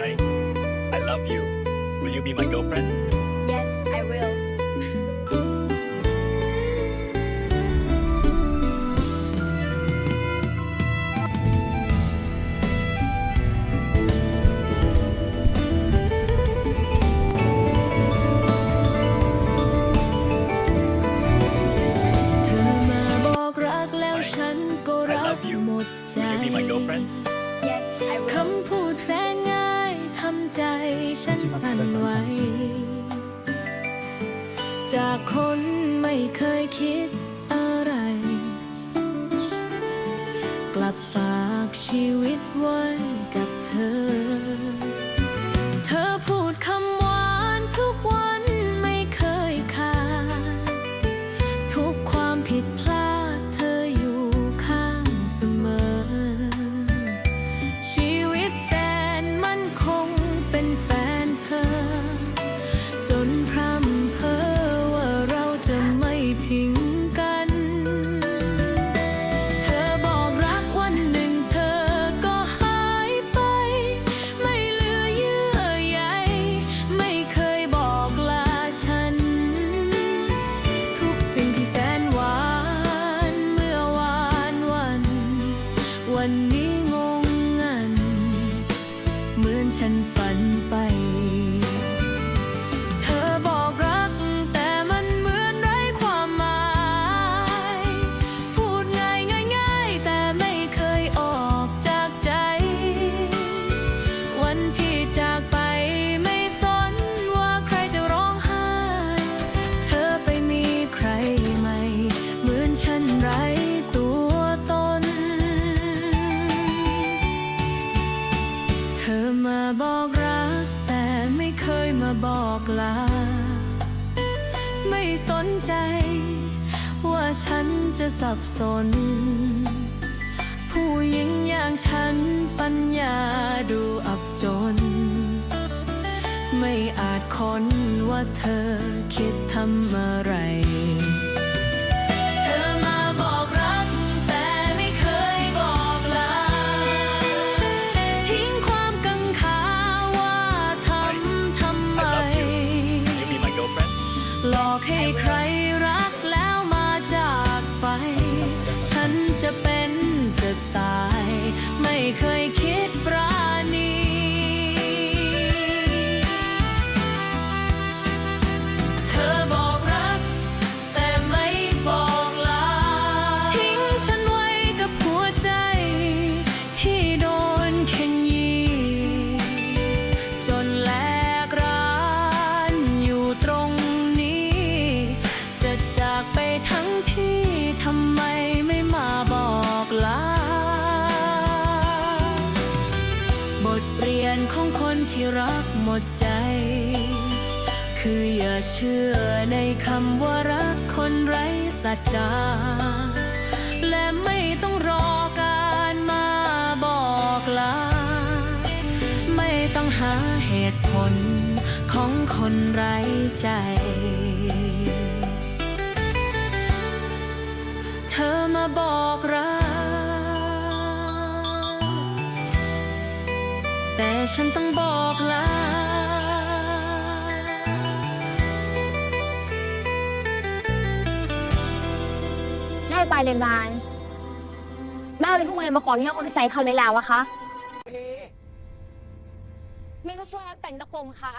I, I love you. Will you be my girlfriend? ฉันสั่นไหวจากคนไม่เคยคิด บอกลา ไม่สนใจ ว่าฉันจะสับสน ผู้หญิงอย่างฉันปัญญาดูอับจน ไม่อาจค้นว่าเธอคิดทำอะไร อกให้ใคร อนของคนที่รักหมดใจ คืออย่าเชื่อในคำว่ารักคนไร้สัจจา และไม่ต้องรอการมาบอกลา ไม่ต้องหาเหตุผลของคนไร้ใจ แต่ฉันต้องบอกลาแม่ตายในงานแม่เป็นผู้คนมาก่อนที่เขาจะใส่เขาในล้วอะคะ ไม่รู้ว่แต่งตะกงคะ